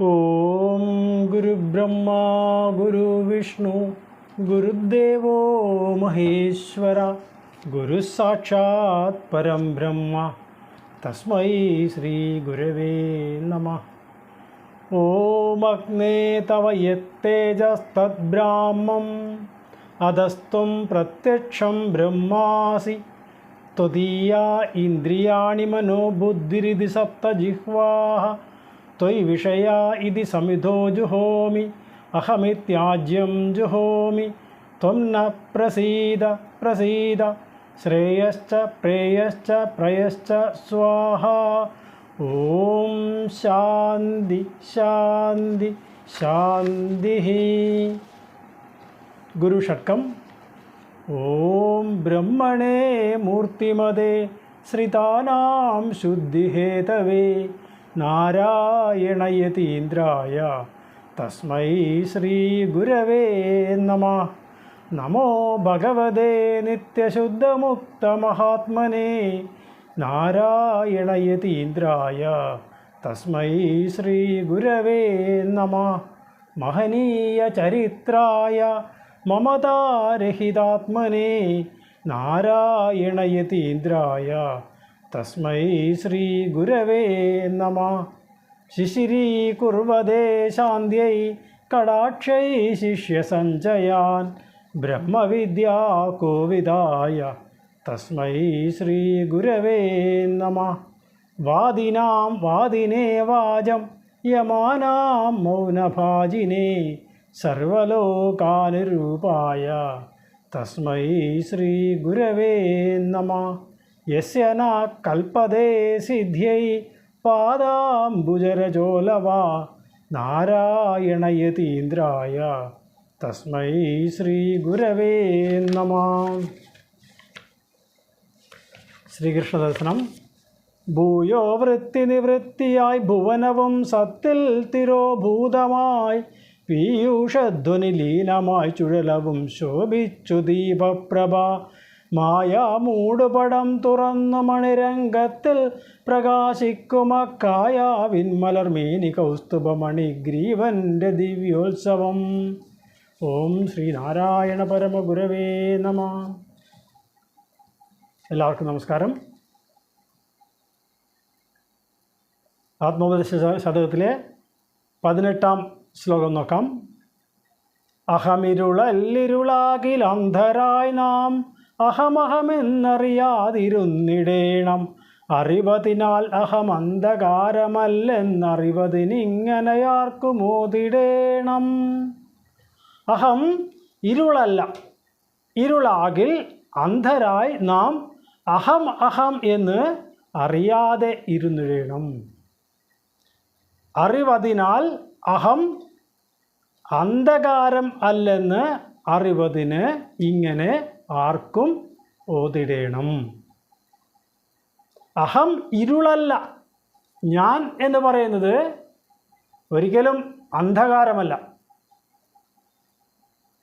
ॐ गुरुब्रह्मा गुरुविष्णु गुरुदेवो महेश्वरा गुरुसाक्षात् परं ब्रह्म तस्मै श्रीगुरवे नमः। ॐ अग्ने तव यत्तेजस्तद्ब्राह्मम् अधस्त्वं प्रत्यक्षं ब्रह्मासि। त्वदीया इन्द्रियाणि मनोबुद्धिरिति सप्तजिह्वाः ത്വയ് വിഷയ ഇതി സമിധോ ജുഹോമി അഹമിത്യാജ്യം ജുഹോമി. ത്വം ന പ്രസീദ പ്രസീദ ശ്രേയശ്ച പ്രേയശ്ച പ്രയശ്ച സ്വാഹ. ഓം ശാന്തി ശാന്തി ശാന്തി. ഗുരുഷക്കം ഓം ബ്രഹ്മണേ മൂർത്തിമതേ ശ്രിതാനാം ശുദ്ധിഹേതവേ. നാരായണയതീന്ദ്രായ. തസ്മൈ ശ്രീ ഗുരവേ നമ. നമോ ഭഗവതേ നിത്യശുദ്ധമുക്തമഹാത്മനേ നാരായണയതീന്ദ്രായ. തസ്മൈ ശ്രീ ഗുരവേ നമ. മഹനീയ ചരിത്രായ മമതാരഹിതാത്മനേ. നാരായണയതീന്ദ്രായ. തസ്മൈ ശ്രീ ഗുരവേ നമ ശിശിരീകുർവദേ ശാന്തിയൈ കടാക്ഷൈ ശിഷ്യസഞ്ചയാൻ ബ്രഹ്മവിദ്യാ കോവിദായ. തസ്മൈ ശ്രീ ഗുരവേ നമ. വാദിനാം വാദിനേ വാജം യമാനാം മൗനഭാജിനേ സർവലോകാനുരൂപായ. തസ്മൈ ശ്രീ ഗുരവേ നമ. യസ്യ കൽപ്പതേ സിദ്ധ്യൈ പാദാംബുജരജോലവാ നാരായണയതീന്ദ്രായ. തസ്മൈ ശ്രീഗുരവേ നമ. ശ്രീകൃഷ്ണദർശനം. ഭൂയോ വൃത്തി നിവൃത്തിയായി ഭുവനവും സത്തിൽ തിരോഭൂതമായി പീയൂഷധ്വനിലീനമായി ചുഴലവും ശോഭിച്ചു ദീപപ്രഭ. മായാമൂടുപടം തുറന്നു മണിരംഗത്തിൽ പ്രകാശിക്കുമക്കായാവിന്മലർമേനി കൗസ്തുഭമണി ഗ്രീവന്റെ ദിവ്യോത്സവം. ഓം ശ്രീനാരായണ പരമഗുരവേ നമ. എല്ലാവർക്കും നമസ്കാരം. ആത്മോപദേശ ശതകത്തിലെ പതിനെട്ടാം ശ്ലോകം നോക്കാം. അഹമിരുളല്ലിരുളാകിൽ അന്ധരായി നാം അഹമഹമെന്നറിയാതിരുന്നിടേണം. അറിവതിനാൽ അഹം അന്ധകാരമല്ലെന്നറിവതിനിങ്ങനെയാർക്കു മോതിടേണം അഹം ഇരുളല്ല. ഇരുളാകിൽ അന്ധരായി നാം അഹം അഹം എന്ന് അറിയാതെ ഇരുന്നിടണം. അറിവതിനാൽ അഹം അന്ധകാരം അല്ലെന്ന് അറിവതിന് ഇങ്ങനെ ആർക്കും ഓതിടേണം. അഹം ഇരുളല്ല. ഞാൻ എന്ന് പറയുന്നത് ഒരിക്കലും അന്ധകാരമല്ല.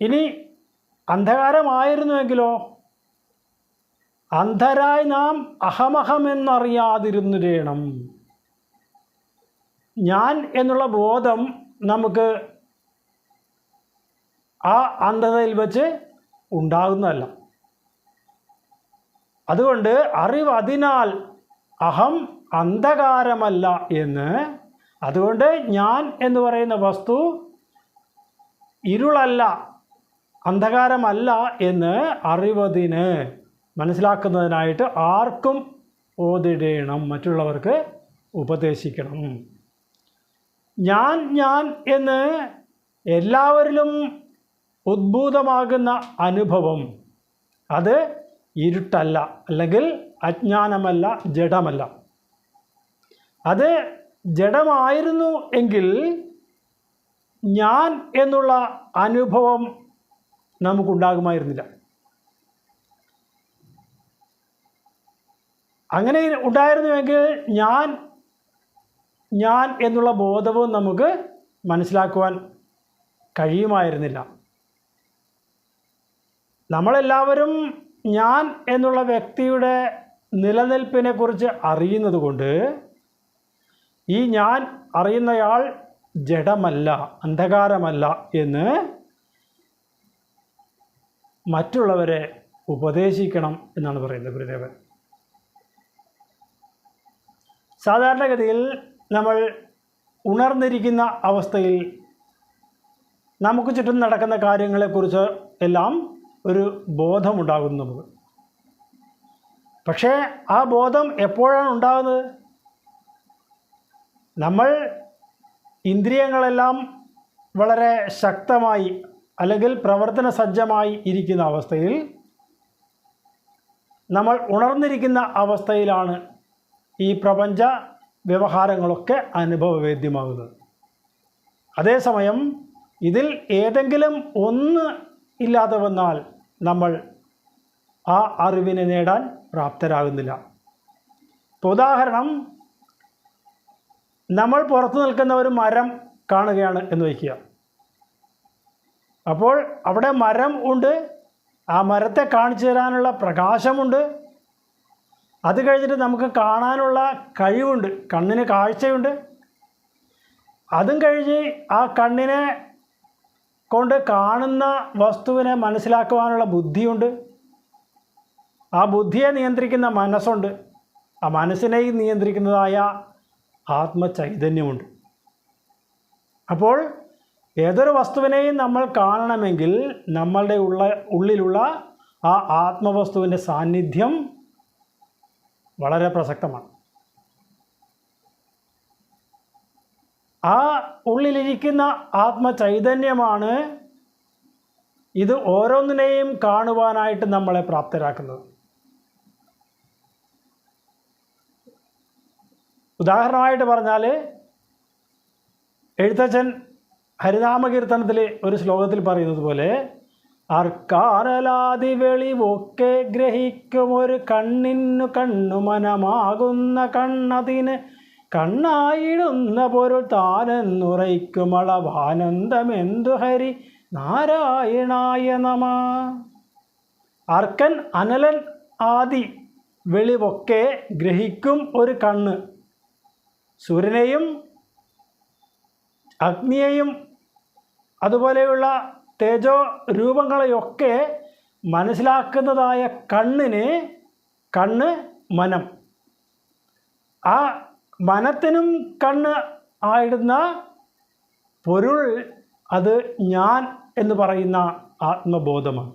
ഇനി അന്ധകാരമായിരുന്നുവെങ്കിലോ? അന്ധരായി നാം അഹമഹം എന്നറിയാതിരുന്നിടേണം. ഞാൻ എന്നുള്ള ബോധം നമുക്ക് ആ അന്ധതയിൽ വെച്ച് ഉണ്ടാകുന്നതല്ല. അതുകൊണ്ട് അറിവ് അതിനാൽ അഹം അന്ധകാരമല്ല എന്ന്. അതുകൊണ്ട് ഞാൻ എന്ന് പറയുന്ന വസ്തു ഇരുളല്ല അന്ധകാരമല്ല എന്ന് അറിവതിന് മനസ്സിലാക്കുന്നതിനായിട്ട് ആർക്കും ഓതിടേണം മറ്റുള്ളവർക്ക് ഉപദേശിക്കണം. ഞാൻ ഞാൻ എന്ന് എല്ലാവരിലും ഉദ്ഭൂതമാകുന്ന അനുഭവം. അത് ഇരുട്ടല്ല അല്ലെങ്കിൽ അജ്ഞാനമല്ല ജഡമല്ല. അത് ജഡമായിരുന്നു എങ്കിൽ ഞാൻ എന്നുള്ള അനുഭവം നമുക്കുണ്ടാകുമായിരുന്നില്ല. അങ്ങനെ ഉണ്ടായിരുന്നുവെങ്കിൽ ഞാൻ ഞാൻ എന്നുള്ള ബോധവും നമുക്ക് മനസ്സിലാക്കുവാൻ കഴിയുമായിരുന്നില്ല. നമ്മളെല്ലാവരും ഞാൻ എന്നുള്ള വ്യക്തിയുടെ നിലനിൽപ്പിനെക്കുറിച്ച് അറിയുന്നത് കൊണ്ട് ഈ ഞാൻ അറിയുന്നയാൾ ജഡമല്ല അന്ധകാരമല്ല എന്ന് മറ്റുള്ളവരെ ഉപദേശിക്കണം എന്നാണ് പറയുന്നത് ഗുരുദേവൻ. സാധാരണഗതിയിൽ നമ്മൾ ഉണർന്നിരിക്കുന്ന അവസ്ഥയിൽ നമുക്ക് ചുറ്റും നടക്കുന്ന കാര്യങ്ങളെക്കുറിച്ച് എല്ലാം ഒരു ബോധമുണ്ടാകുന്നു നമുക്ക് പക്ഷേ ആ ബോധം എപ്പോഴാണ് ഉണ്ടാകുന്നത്? നമ്മൾ ഇന്ദ്രിയങ്ങളെല്ലാം വളരെ ശക്തമായി അല്ലെങ്കിൽ പ്രവർത്തന സജ്ജമായി ഇരിക്കുന്ന അവസ്ഥയിൽ നമ്മൾ ഉണർന്നിരിക്കുന്ന അവസ്ഥയിലാണ് ഈ പ്രപഞ്ച വ്യവഹാരങ്ങളൊക്കെ അനുഭവവേദ്യമാകുന്നത്. അതേസമയം ഇതിൽ ഏതെങ്കിലും ഒന്ന് ഇല്ലാതെ വന്നാൽ നമ്മൾ ആ അറിവിനെ നേടാൻ പ്രാപ്തരാകുന്നില്ല. ഇപ്പോൾ ഉദാഹരണം നമ്മൾ പുറത്തു നിൽക്കുന്ന ഒരു മരം കാണുകയാണ് എന്ന് വയ്ക്കുക. അപ്പോൾ അവിടെ മരം ഉണ്ട് ആ മരത്തെ കാണിച്ചു തരാനുള്ള പ്രകാശമുണ്ട്. അത് കഴിഞ്ഞിട്ട് നമുക്ക് കാണാനുള്ള കഴിവുണ്ട് കണ്ണിന് കാഴ്ചയുണ്ട്. അതും കഴിഞ്ഞ് ആ കണ്ണിനെ കൊണ്ട് കാണുന്ന വസ്തുവിനെ മനസ്സിലാക്കുവാനുള്ള ബുദ്ധിയുണ്ട്. ആ ബുദ്ധിയെ നിയന്ത്രിക്കുന്ന മനസ്സുണ്ട്. ആ മനസ്സിനെയും നിയന്ത്രിക്കുന്നതായ ആത്മചൈതന്യമുണ്ട്. അപ്പോൾ ഏതൊരു വസ്തുവിനെയും നമ്മൾ കാണണമെങ്കിൽ നമ്മളുടെ ഉള്ള ഉള്ളിലുള്ള ആ ആത്മവസ്തുവിന്റെ സാന്നിധ്യം വളരെ പ്രസക്തമാണ്. ആ ഉള്ളിലിരിക്കുന്ന ആത്മചൈതന്യമാണ് ഇത് ഓരോന്നിനെയും കാണുവാനായിട്ട് നമ്മളെ പ്രാപ്തരാക്കുന്നത്. ഉദാഹരണമായിട്ട് പറഞ്ഞാൽ എഴുത്തച്ഛൻ ഹരിനാമകീർത്തനത്തിൽ ഒരു ശ്ലോകത്തിൽ പറയുന്നത് പോലെ അർക്കാനലാതി വെളിവൊക്കെ ഗ്രഹിക്കും ഒരു കണ്ണിനു കണ്ണുമനമാകുന്ന കണ്ണതിന് കണ്ണായിടുന്ന പൊരുൾ താനെന്നുറയ്ക്കുമളവാനന്ദമെന്തു ഹരി? നാരായണായ നമ. അർക്കൻ അനലൻ ആദി വെളിവൊക്കെ ഗ്രഹിക്കും ഒരു കണ്ണ്. സൂര്യനെയും അഗ്നിയെയും അതുപോലെയുള്ള തേജോ രൂപങ്ങളെയൊക്കെ മനസ്സിലാക്കുന്നതായ കണ്ണിന് കണ്ണ് മനം. ആ മനത്തിനും കണ്ണ് ആയിടുന്ന പൊരുൾ അത് ഞാൻ എന്ന് പറയുന്ന ആത്മബോധമാണ്.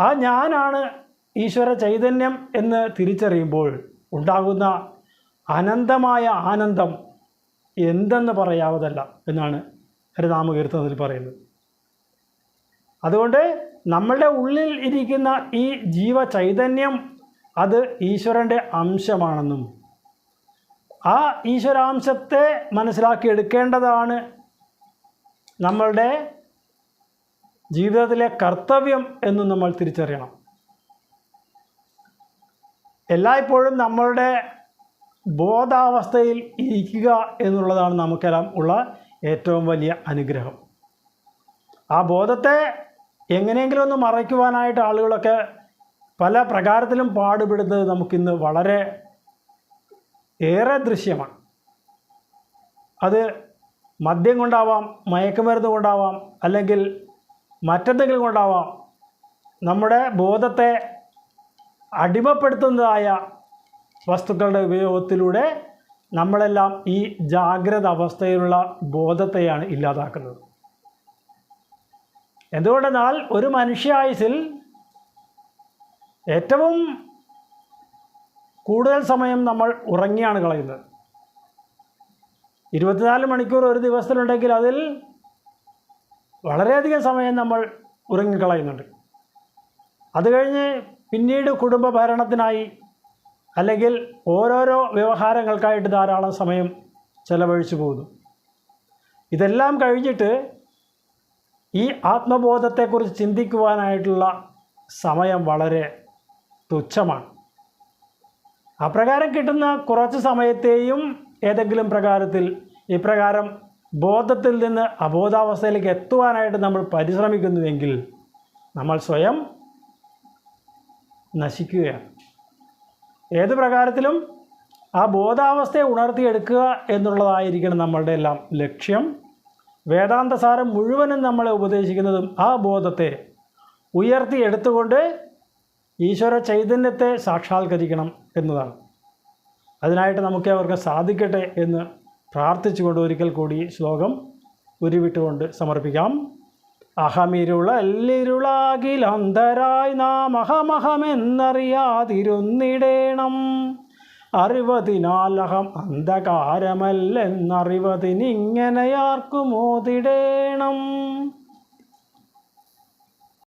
ആ ഞാനാണ് ഈശ്വര ചൈതന്യം എന്ന് തിരിച്ചറിയുമ്പോൾ ഉണ്ടാകുന്ന അനന്തമായ ആനന്ദം എന്തെന്ന് പറയാവതല്ല എന്നാണ് ഹരിനാമകീർത്തനത്തിൽ പറയുന്നത്. അതുകൊണ്ട് നമ്മളുടെ ഉള്ളിൽ ഇരിക്കുന്ന ഈ ജീവചൈതന്യം അത് ഈശ്വരന്റെ അംശമാണെന്നും ആ ഈശ്വരാംശത്തെ മനസ്സിലാക്കിയെടുക്കേണ്ടതാണ് നമ്മളുടെ ജീവിതത്തിലെ കർത്തവ്യം എന്ന് നമ്മൾ തിരിച്ചറിയണം. എല്ലായ്പ്പോഴും നമ്മളുടെ ബോധാവസ്ഥയിൽ ഇരിക്കുക എന്നുള്ളതാണ് നമുക്കെല്ലാം ഉള്ള ഏറ്റവും വലിയ അനുഗ്രഹം. ആ ബോധത്തെ എങ്ങനെയെങ്കിലും ഒന്ന് മറയ്ക്കുവാനായിട്ട് ആളുകളൊക്കെ പല പ്രകാരത്തിലും പാടുപെടുന്നത് നമുക്കിന്ന് വളരെ ഏറെ ദൃശ്യമാണ്. അത് മദ്യം കൊണ്ടാവാം മയക്കുമരുന്ന് കൊണ്ടാവാം അല്ലെങ്കിൽ മറ്റെന്തെങ്കിലും കൊണ്ടാവാം നമ്മുടെ ബോധത്തെ അടിമപ്പെടുത്തുന്നതായ വസ്തുക്കളുടെ ഉപയോഗത്തിലൂടെ നമ്മളെല്ലാം ഈ ജാഗ്രത അവസ്ഥയിലുള്ള ബോധത്തെയാണ് ഇല്ലാതാക്കുന്നത്. എന്തുകൊണ്ടെന്നാൽ ഒരു മനുഷ്യായുസിൽ ഏറ്റവും കൂടുതൽ സമയം നമ്മൾ ഉറങ്ങിയാണ് കളയുന്നത്. ഇരുപത്തിനാല് മണിക്കൂർ ഒരു ദിവസത്തിലുണ്ടെങ്കിൽ അതിൽ വളരെയധികം സമയം നമ്മൾ ഉറങ്ങിക്കളയുന്നുണ്ട് അത് കഴിഞ്ഞ് പിന്നീട് കുടുംബ ഭരണത്തിനായി അല്ലെങ്കിൽ ഓരോരോ വ്യവഹാരങ്ങൾക്കായിട്ട് ധാരാളം സമയം ചെലവഴിച്ചു പോകുന്നു. ഇതെല്ലാം കഴിഞ്ഞിട്ട് ഈ ആത്മബോധത്തെക്കുറിച്ച് ചിന്തിക്കുവാനായിട്ടുള്ള സമയം വളരെ തുച്ഛമാണ്. അപ്രകാരം കിട്ടുന്ന കുറച്ച് സമയത്തെയും ഏതെങ്കിലും പ്രകാരത്തിൽ ഇപ്രകാരം ബോധത്തിൽ നിന്ന് അബോധാവസ്ഥയിലേക്ക് എത്തുവാനായിട്ട് നമ്മൾ പരിശ്രമിക്കുന്നുവെങ്കിൽ നമ്മൾ സ്വയം നശിക്കുകയാണ്. ഏത് പ്രകാരത്തിലും ആ ബോധാവസ്ഥയെ ഉണർത്തിയെടുക്കുക എന്നുള്ളതായിരിക്കണം നമ്മളുടെ എല്ലാം ലക്ഷ്യം. വേദാന്തസാരം മുഴുവനും നമ്മളെ ഉപദേശിക്കുന്നതും ആ ബോധത്തെ ഉയർത്തിയെടുത്തുകൊണ്ട് ഈശ്വര ചൈതന്യത്തെ സാക്ഷാത്കരിക്കണം എന്നതാണ്. അതിനായിട്ട് നമുക്ക് അവർക്ക് സാധിക്കട്ടെ എന്ന് പ്രാർത്ഥിച്ചുകൊണ്ട് ഒരിക്കൽ കൂടി ശ്ലോകം ഉരുവിട്ടുകൊണ്ട് സമർപ്പിക്കാം. അഹമിരുളല്ലിരുളാകിലന്തരായി നാം അഹമഹമെന്നറിയാതിരുന്നിടേണം. അറിവതിനാൽ അഹം അന്ധകാരമല്ലെന്നറിവതിനിങ്ങനെയാർക്കുമോതിടേണം